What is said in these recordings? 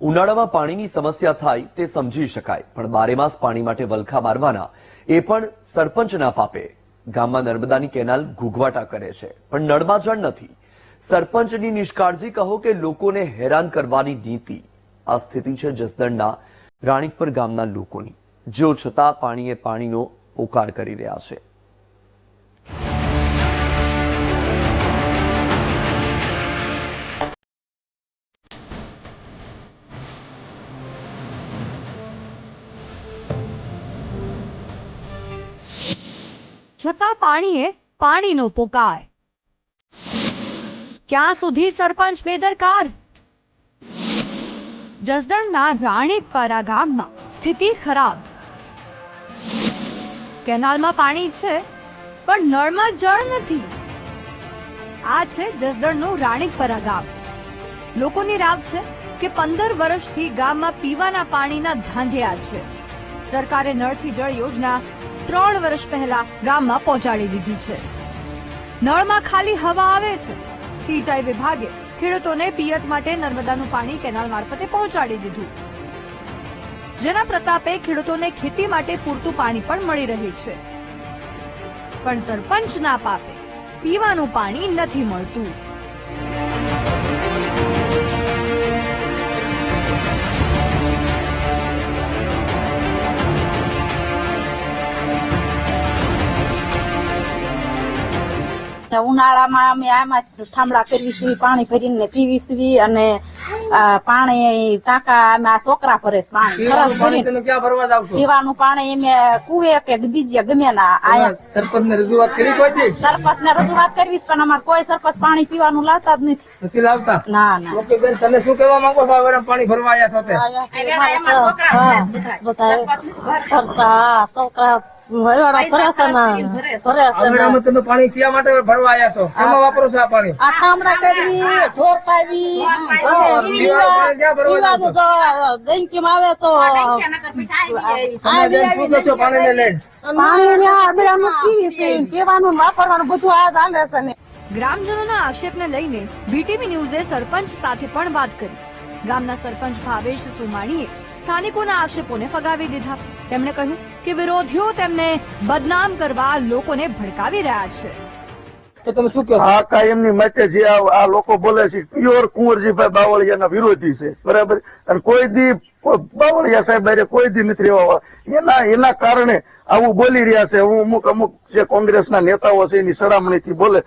ઉનાળામાં પાણીની સમસ્યા થાય તે સમજી શકાય, પણ બારેમાસ પાણી માટે વલખા મારવાના એ પણ સરપંચના પાપે. ગામમાં નર્મદાની કેનાલ ઘૂઘવાટા કરે છે, પણ નળમાં જળ નથી. સરપંચની નિષ્કાળજી કહો કે લોકોને હેરાન કરવાની નીતિ. આ સ્થિતિ છે જસદણના રાણીકપર ગામના લોકોની, જેઓ છતાં પાણીએ પાણીનો પોકાર કરી રહ્યા છે. છતાં પાણીએ પાણીનો પોકાર. ક્યાં સુધી સરપંચ બેદરકાર? જસદણના રાણીપરા ગામમાં સ્થિતિ ખરાબ. કેનાલમાં પાણી છે, પણ નળમાં જળ નથી. આ છે જસદણનું રાણીપરા ગામ. લોકોની રાવ છે કે પંદર વર્ષથી ગામમાં પીવાના પાણીના ધાંધિયા છે. સરકારે નળથી જળ યોજના ત્રણ વર્ષ પહેલા ગામમાં પહોંચાડી દીધી છે. નળમાં ખાલી હવા આવે છે. સિંચાઈ વિભાગે ખેડૂતોને પિયત માટે નર્મદાનું પાણી કેનાલ મારફતે પહોંચાડી દીધું. જેના પ્રતાપે ખેડૂતોને ખેતી માટે પૂરતું પાણી પણ મળી રહ્યું છે. પણ સરપંચના પાપે પીવાનું પાણી નથી મળતું. ઉનાળામાં અમે આમાં ઠામડા કરવી છીએ પાણી ભરીને પીવી છીએ અને પાણી ટાંકા અમે આ છોકરા ભરે પાણી પીવાનું પાણી ભરીને તમે ક્યાં ભરવા જાવ છો? પીવાનું પાણી અમે કુએ કે બીજે ગમે ના આયા. સરપંચ ને રજૂઆત કરી કોઈ સરપંચ ને રજૂઆત કરવી પણ અમારે કોઈ સરપંચ પાણી પીવાનું લાવતા જ નથી. નથી લાવતા? ના ના. ઓકે બેન તમે શું કહેવા માંગો છો? પાણી ભરવા આવ્યા છો તે? વેળામાં તમે પાણી ક્યાં માટે ભરવા આવ્યા છો. શેમાં વાપરો છો આ પાણી? આ ઠામડા કરવી ઢોર પાવી પીવાનું પાણી ક્યાં ભરવા જાવ છો? ગંકી આવે તો તમે બેન શું કહેશો લઈને? પાણી અમે પીવી છે. પીવાનું ને વાપરવાનું બધું આ ચાલે છે ને. ગ્રામજનોના આક્ષેપને લઈને બીટીવી ન્યૂઝે સરપંચ સાથે પણ વાત કરી. ગામના સરપંચ ભાવેશ સુમાણીએ સ્થાનિકોના આક્ષેપોને ફગાવી દીધા. તેમણે કહ્યું કે વિરોધીઓ તેમને બદનામ કરવા લોકોને ભડકાવી રહ્યા છે. તો તમે શું કહો? આ કાયમની માટે જે આ આ લોકો બોલે છે પ્યોર કુંવરજીભાઈ બાવળિયાના વિરોધી છે બરાબર? અને કોઈ દી બાવળિયા સાહેબ અરે કોઈ દી નથી રહેવા એના એના કારણે આવું બોલી રહ્યા છે. હું અમુક અમુક જે કોંગ્રેસના નેતાઓ છે એની સડામણીથી બોલે.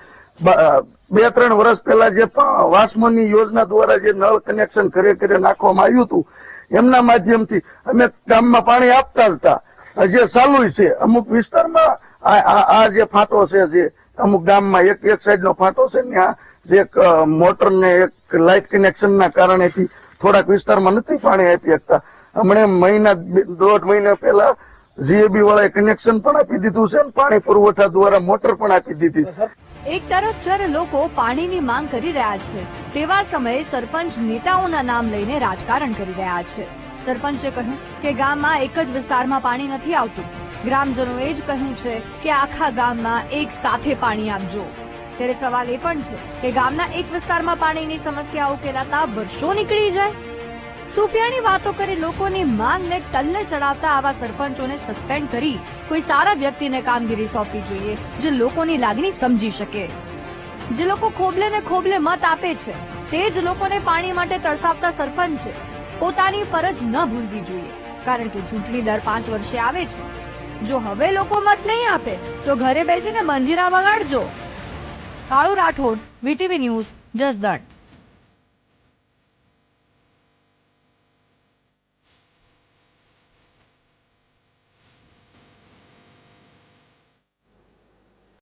બ- ત્રણ વર્ષ પહેલા જે પ- યોજના દ્વારા જે નળ કનેક્શન ઘરે ઘરે નાખવામાં આવ્યું હતું, એમના માધ્યમથી અમે ગામમાં પાણી આપતા જ હતા. જે ચાલુ છે. અમુક વિસ્તારમાં આ જે ફાંટો છે જે, અમુક ગામમાં એક એક સાઈડ નો ફાંટો છે ત્યાં જે મોટર ને એક લાઇટ કનેક્શન ના કારણેથી થોડાક વિસ્તારમાં નથી પાણી આપી શકતા. હમણે મહિના દોઢ મહિના પહેલા જીએબી વાળાએ કનેક્શન પણ આપી દીધું છે પાણી પુરવઠા દ્વારા મોટર પણ આપી દીધી એક તરફ જ્યારે લોકો પાણીની માંગ કરી રહ્યા છે, તેવા સમયે સરપંચ નેતાઓના નામ લઈને રાજકારણ કરી રહ્યા છે. સરપંચે કહ્યું કે ગામમાં એક જ વિસ્તારમાં પાણી નથી આવતું. ગ્રામજનોએ જ કહ્યું છે કે આખા ગામમાં એક સાથે પાણી આપજો. ત્યારે સવાલ એ પણ છે કે ગામના એક વિસ્તારમાં પાણીની સમસ્યા ઉકેલાતા વર્ષો નીકળી જાય? સુફિયાની વાતો કરી લોકોની માંગને ટલ્લે ચડાવતા આવા સરપંચોને સસ્પેન્ડ કરી કોઈ સારા વ્યક્તિને કામગીરી સોંપવી જોઈએ, જે લોકોની લાગણી સમજી શકે. જે લોકો ખોબલે ને ખોબલે મત આપે છે, તે જ લોકોને પાણી માટે તરસાવતા સરપંચે પોતાની ફરજ ન ભૂલવી જોઈએ, કારણ કે ચૂંટણી દર પાંચ વર્ષે આવે છે. જો હવે લોકો મત નહીં આપે, તો ઘરે બેસીને મંજીરા વગાડજો. Kalu Rathod, VTV news, Jasdan.